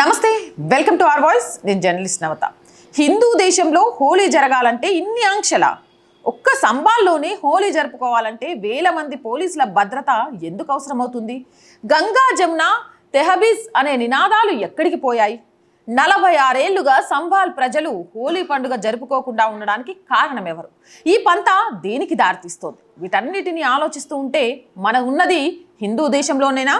నమస్తే welcome to R voice. నేను journalist నవత. హిందూ దేశంలో హోలీ జరగాలంటే ఇన్ని ఆంక్షల? ఒక్క సంబాల్లోనే హోలీ జరుపుకోవాలంటే వేల మంది పోలీసుల భద్రత ఎందుకు అవసరమవుతుంది? గంగా జమున తెహబీజ్ అనే నినాదాలు ఎక్కడికి పోయాయి? నలభై ఆరేళ్ళుగా సంభాల్ ప్రజలు హోలీ పండుగ జరుపుకోకుండా ఉండడానికి కారణం ఎవరు ఈ పంత దేనికి దారితీస్తోంది? వీటన్నిటిని ఆలోచిస్తూ ఉంటే మన ఉన్నది హిందూ దేశంలోనేనా?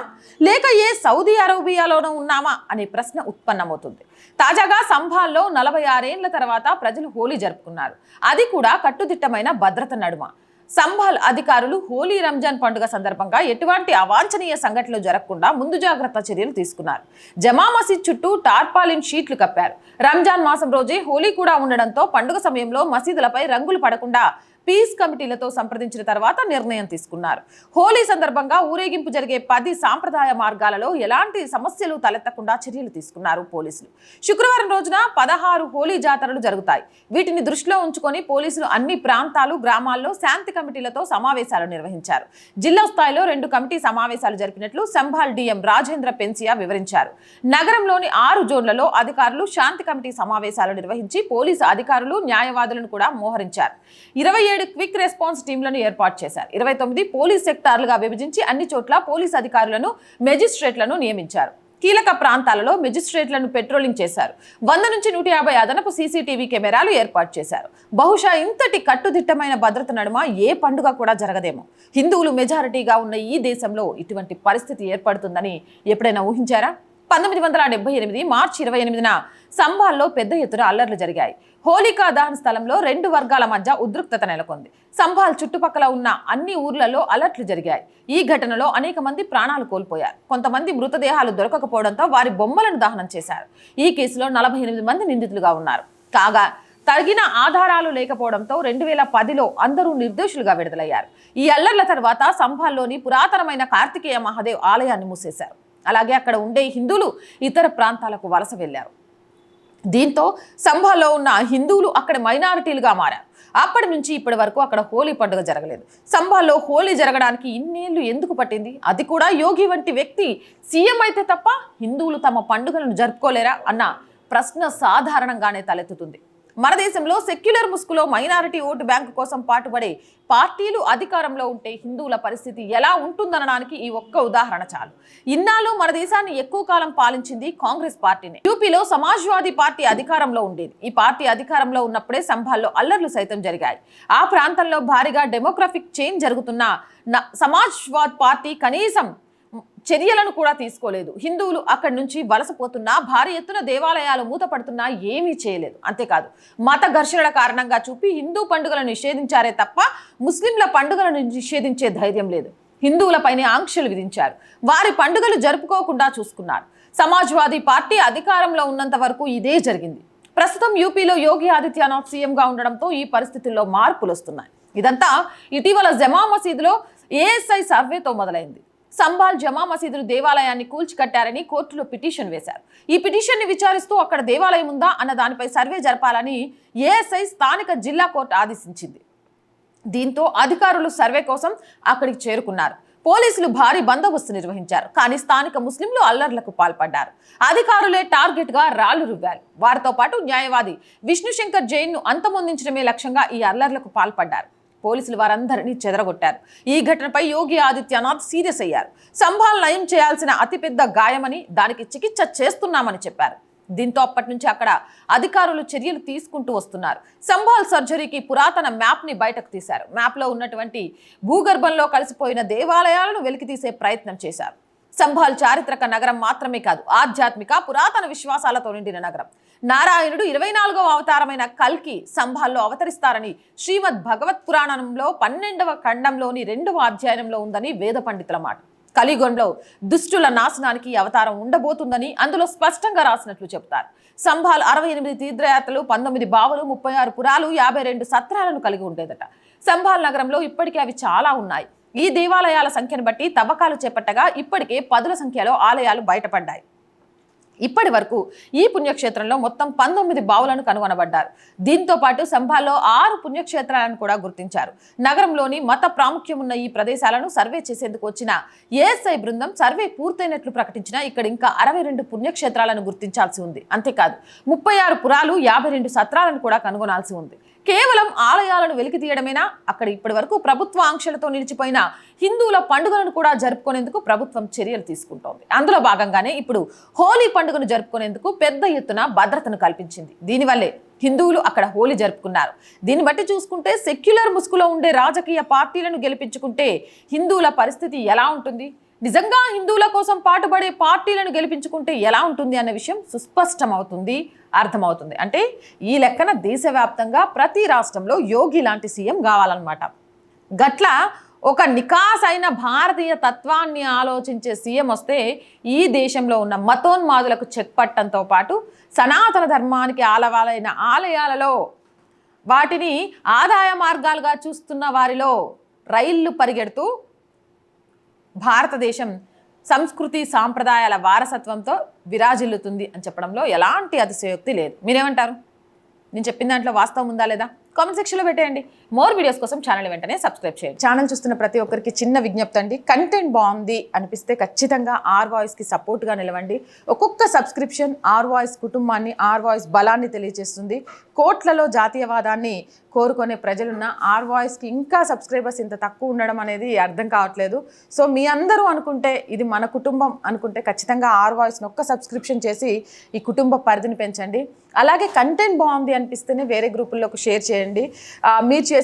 లేక ఏ సౌదీ అరేబియాలోనూ ఉన్నామా? అనే ప్రశ్న ఉత్పన్నమవుతుంది. తాజాగా సంభాల్లో నలభై ఆరేళ్ళ తర్వాత ప్రజలు హోలీ జరుపుకున్నారు. అది కూడా కట్టుదిట్టమైన భద్రత నడుమ. సంభాల్ అధికారులు హోలీ రంజాన్ పండుగ సందర్భంగా ఎటువంటి అవాంఛనీయ సంఘటనలు జరగకుండా ముందు జాగ్రత్త చర్యలు తీసుకున్నారు. జమా మసీద్ చుట్టూ టార్పాలిన్ షీట్లు కప్పారు. రంజాన్ మాసం రోజే హోలీ కూడా ఉండడంతో పండుగ సమయంలో మసీదులపై రంగులు పడకుండా పీస్ కమిటీలతో సంప్రదించిన తర్వాత నిర్ణయం తీసుకున్నారు. హోలీ సందర్భంగా ఊరేగింపు జరిగే పది సాంప్రదాయ మార్గాలలో ఎలాంటి సమస్యలు తలెత్తకుండా చర్యలు తీసుకున్నారు పోలీసులు. శుక్రవారం రోజున పదహారు హోలీ జాతరలు జరుగుతాయి. వీటిని దృష్టిలో ఉంచుకొని పోలీసులు అన్ని ప్రాంతాలు గ్రామాల్లో శాంతి కమిటీలతో సమావేశాలు నిర్వహించారు. జిల్లా స్థాయిలో రెండు కమిటీ సమావేశాలు జరిపినట్లు సంభాల్ డిఎం రాజేంద్ర పెన్సియా వివరించారు. నగరంలోని ఆరు జోన్లలో అధికారులు శాంతి కమిటీ సమావేశాలు నిర్వహించి పోలీసు అధికారులు న్యాయవాదులను కూడా మోహరించారు. ఇరవై ఏడు క్విక్ రెస్పాన్స్ టీంలను ఏర్పాటు చేశారు. ఇరవై తొమ్మిది పోలీస్ సెక్టార్లుగా విభజించి అన్ని చోట్ల పోలీస్ అధికారులను మెజిస్ట్రేట్లను నియమించారు. కీలక ప్రాంతాలలో మెజిస్ట్రేట్లను పెట్రోలింగ్ చేశారు. వంద నుంచి నూట యాభై అదనపు సీసీటీవీ కెమెరాలు ఏర్పాటు చేశారు. బహుశా ఇంతటి కట్టుదిట్టమైన భద్రత నడుమ ఏ పండుగ కూడా జరగదేమో. హిందువులు మెజారిటీగా ఉన్న ఈ దేశంలో ఇటువంటి పరిస్థితి ఏర్పడుతుందని ఎప్పుడైనా ఊహించారా? పంతొమ్మిది వందల డెబ్బై ఎనిమిది మార్చి ఇరవై ఎనిమిదిన సంభాల్లో పెద్ద ఎత్తున అల్లర్లు జరిగాయి. హోలికా దహన స్థలంలో రెండు వర్గాల మధ్య ఉద్రిక్తత నెలకొంది. సంభాల్ చుట్టుపక్కల ఉన్న అన్ని ఊర్లలో అలర్ట్లు జరిగాయి. ఈ ఘటనలో అనేక మంది ప్రాణాలు కోల్పోయారు. కొంతమంది మృతదేహాలు దొరకకపోవడంతో వారి బొమ్మలను దహనం చేశారు. ఈ కేసులో నలభై ఎనిమిది మంది నిందితులుగా ఉన్నారు. కాగా తగిన ఆధారాలు లేకపోవడంతో రెండు వేల పదిలో అందరూ నిర్దోషులుగా విడుదలయ్యారు. ఈ అల్లర్ల తర్వాత సంభాల్లోని పురాతనమైన కార్తికేయ మహాదేవ్ ఆలయాన్ని మూసేశారు. అలాగే అక్కడ ఉండే హిందువులు ఇతర ప్రాంతాలకు వలస వెళ్ళారు దీంతో సంభాలో ఉన్న హిందువులు అక్కడ మైనారిటీలుగా మారారు. అప్పటి నుంచి ఇప్పటి వరకు అక్కడ హోలీ పండుగ జరగలేదు. సంభాల్లో హోలీ జరగడానికి ఇన్నేళ్ళు ఎందుకు పట్టింది? అది కూడా యోగి వంటి వ్యక్తి సీఎం అయితే తప్ప హిందువులు తమ పండుగలను జరుపుకోలేరా? అన్న ప్రశ్న సాధారణంగానే తలెత్తుతుంది. మన దేశంలో సెక్యులర్ ముసుగులో మైనారిటీ ఓటు బ్యాంకు కోసం పాటుపడే పార్టీలు అధికారంలో ఉంటే హిందువుల పరిస్థితి ఎలా ఉంటుందనడానికి ఈ ఒక్క ఉదాహరణ చాలు. ఇన్నాళ్ళు మన దేశాన్ని ఎక్కువ కాలం పాలించింది కాంగ్రెస్ పార్టీనే. యూపీలో సమాజ్వాదీ పార్టీ అధికారంలో ఉండేది. ఈ పార్టీ అధికారంలో ఉన్నప్పుడే సంభాల్లో అల్లర్లు సైతం జరిగాయి. ఆ ప్రాంతంలో భారీగా డెమోగ్రఫిక్ చేంజ్ జరుగుతున్న సమాజ్వాద్ పార్టీ కనీసం చర్యలను కూడా తీసుకోలేదు. హిందువులు అక్కడి నుంచి వలసపోతున్నా భారీ ఎత్తున దేవాలయాలు మూతపడుతున్నా ఏమీ చేయలేదు. అంతేకాదు మత ఘర్షణల కారణంగా చూపి హిందూ పండుగలను నిషేధించారే తప్ప ముస్లింల పండుగలను నిషేధించే ధైర్యం లేదు. హిందువులపైనే ఆంక్షలు విధించారు. వారి పండుగలు జరుపుకోకుండా చూసుకున్నారు. సమాజ్వాదీ పార్టీ అధికారంలో ఉన్నంత వరకు ఇదే జరిగింది. ప్రస్తుతం యూపీలో యోగి ఆదిత్యనాథ్ సీఎంగా ఉండడంతో ఈ పరిస్థితుల్లో మార్పులు వస్తున్నాయి ఇదంతా ఇటీవల జమా మసీదులో ఏఎస్ఐ సర్వేతో మొదలైంది. సంబాల్ జమా మసీదులు దేవాలయాన్ని కూల్చికట్టారని కోర్టులో పిటిషన్ వేశారు. ఈ పిటిషన్ని విచారిస్తూ అక్కడ దేవాలయం ఉందా అన్న దానిపై సర్వే జరపాలని ఏఎస్ఐ స్థానిక జిల్లా కోర్టు ఆదేశించింది. దీంతో అధికారులు సర్వే కోసం అక్కడికి చేరుకున్నారు. పోలీసులు భారీ బందోబస్తు నిర్వహించారు కానీ స్థానిక ముస్లింలు అల్లర్లకు పాల్పడ్డారు. అధికారులే టార్గెట్గా రాళ్ళు రువ్వారు. వారితో పాటు న్యాయవాది విష్ణుశంకర్ జైన్ను అంతమొందించడమే లక్ష్యంగా ఈ అల్లర్లకు పాల్పడ్డారు. పోలీసులు వారందరినీ చెదరగొట్టారు. ఈ ఘటనపై యోగి ఆదిత్యనాథ్ సీరియస్ అయ్యారు. సంభాల్ నయం చేయాల్సిన అతిపెద్ద గాయమని దానికి చికిత్స చేస్తున్నామని చెప్పారు. దీంతో అప్పటి నుంచి అక్కడ అధికారులు చర్యలు తీసుకుంటూ వస్తున్నారు. సంభాల్ సర్జరీకి పురాతన మ్యాప్ని బయటకు తీశారు. మ్యాప్లో ఉన్నటువంటి భూగర్భంలో కలిసిపోయిన దేవాలయాలను వెలికితీసే ప్రయత్నం చేశారు. సంభాల్ చారిత్రక నగరం మాత్రమే కాదు ఆధ్యాత్మిక పురాతన విశ్వాసాలతో నిండిన నగరం. నారాయణుడు ఇరవై నాలుగవ అవతారమైన కల్కి సంభాల్లో అవతరిస్తారని శ్రీమద్ భగవత్ పురాణంలో పన్నెండవ ఖండంలోని రెండవ అధ్యాయంలో ఉందని వేద పండితుల మాట. కలిగొండలో దుష్టుల నాశనానికి అవతారం ఉండబోతుందని అందులో స్పష్టంగా రాసినట్లు చెప్తారు సంభాల్ అరవై ఎనిమిది తీర్థయాత్రలు పంతొమ్మిది బావులు ముప్పై ఆరు పురాలు యాభై రెండు సత్రాలను కలిగి ఉండేదట. సంభాల్ నగరంలో ఇప్పటికీ అవి చాలా ఉన్నాయి. ఈ దేవాలయాల సంఖ్యను బట్టి తవ్వకాలు చేపట్టగా ఇప్పటికే పదుల సంఖ్యలో ఆలయాలు బయటపడ్డాయి. ఇప్పటి వరకు ఈ పుణ్యక్షేత్రంలో మొత్తం పంతొమ్మిది బావులను కనుగొనబడ్డారు. దీంతో పాటు సంభాల్లో ఆరు పుణ్యక్షేత్రాలను కూడా గుర్తించారు. నగరంలోని మత ప్రాముఖ్యం ఉన్న ఈ ప్రదేశాలను సర్వే చేసేందుకు వచ్చిన ఏఎస్ఐ బృందం సర్వే పూర్తయినట్లు ప్రకటించిన ఇక్కడ ఇంకా అరవై రెండు పుణ్యక్షేత్రాలను గుర్తించాల్సి ఉంది. అంతేకాదు ముప్పై ఆరు పురాలు యాభై రెండు సత్రాలను కూడా కనుగొనాల్సి ఉంది. కేవలం ఆలయాలను వెలికి తీయడమేనా? అక్కడ ఇప్పటి వరకు ప్రభుత్వ ఆంక్షలతో నిలిచిపోయిన హిందువుల పండుగలను కూడా జరుపుకునేందుకు ప్రభుత్వం చర్యలు తీసుకుంటోంది. అందులో భాగంగానే ఇప్పుడు హోలీ పండుగను జరుపుకునేందుకు పెద్ద ఎత్తున భద్రతను కల్పించింది. దీనివల్లే హిందువులు అక్కడ హోలీ జరుపుకున్నారు. దీన్ని బట్టి చూసుకుంటే సెక్యులర్ ముసుగులో ఉండే రాజకీయ పార్టీలను గెలిపించుకుంటే హిందువుల పరిస్థితి ఎలా ఉంటుంది? నిజంగా హిందువుల కోసం పాటుపడే పార్టీలను గెలిపించుకుంటే ఎలా ఉంటుంది అన్న విషయం సుస్పష్టమవుతుంది అర్థమవుతుంది. అంటే ఈ లెక్కన దేశవ్యాప్తంగా ప్రతి రాష్ట్రంలో యోగి లాంటి సీఎం కావాలన్నమాట. గట్ల ఒక నికాస్ అయిన భారతీయ తత్వాన్ని ఆలోచించే సీఎం వస్తే ఈ దేశంలో ఉన్న మతోన్మాదులకు చెక్ పట్టడంతో పాటు సనాతన ధర్మానికి ఆలవాలైన ఆలయాలలో వాటిని ఆదాయ మార్గాలుగా చూస్తున్న వారిలో రైళ్ళు పరిగెడుతూ భారతదేశం సంస్కృతి సాంప్రదాయాల వారసత్వంతో విరాజిల్లుతుంది అని చెప్పడంలో ఎలాంటి అతిశయోక్తి లేదు. మీరేమంటారు? నేను చెప్పిన దాంట్లో వాస్తవం ఉందా లేదా? కామెంట్ సెక్షన్లో పెట్టేయండి. మోర్ వీడియోస్ కోసం ఛానల్ వెంటనే సబ్స్క్రైబ్ చేయండి. ఛానల్ చూస్తున్న ప్రతి ఒక్కరికి చిన్న విజ్ఞప్తి అండి. కంటెంట్ బాగుంది అనిపిస్తే ఖచ్చితంగా ఆర్ వాయిస్కి సపోర్ట్గా నిలవండి. ఒక్కొక్క సబ్స్క్రిప్షన్ ఆర్ వాయిస్ కుటుంబాన్ని ఆర్ వాయిస్ బలాన్ని తెలియజేస్తుంది. కోట్లలో జాతీయవాదాన్ని కోరుకునే ప్రజలున్న ఆర్ వాయిస్కి ఇంకా సబ్స్క్రైబర్స్ ఇంత తక్కువ ఉండడం అనేది అర్థం కావట్లేదు. సో మీ అందరూ అనుకుంటే ఇది మన కుటుంబం అనుకుంటే ఖచ్చితంగా ఆర్ వాయిస్ని ఒక్క సబ్స్క్రిప్షన్ చేసి ఈ కుటుంబ పరిధిని పెంచండి. అలాగే కంటెంట్ బాగుంది అనిపిస్తేనే వేరే గ్రూపుల్లోకి షేర్ చేయండి. మీరు చేసే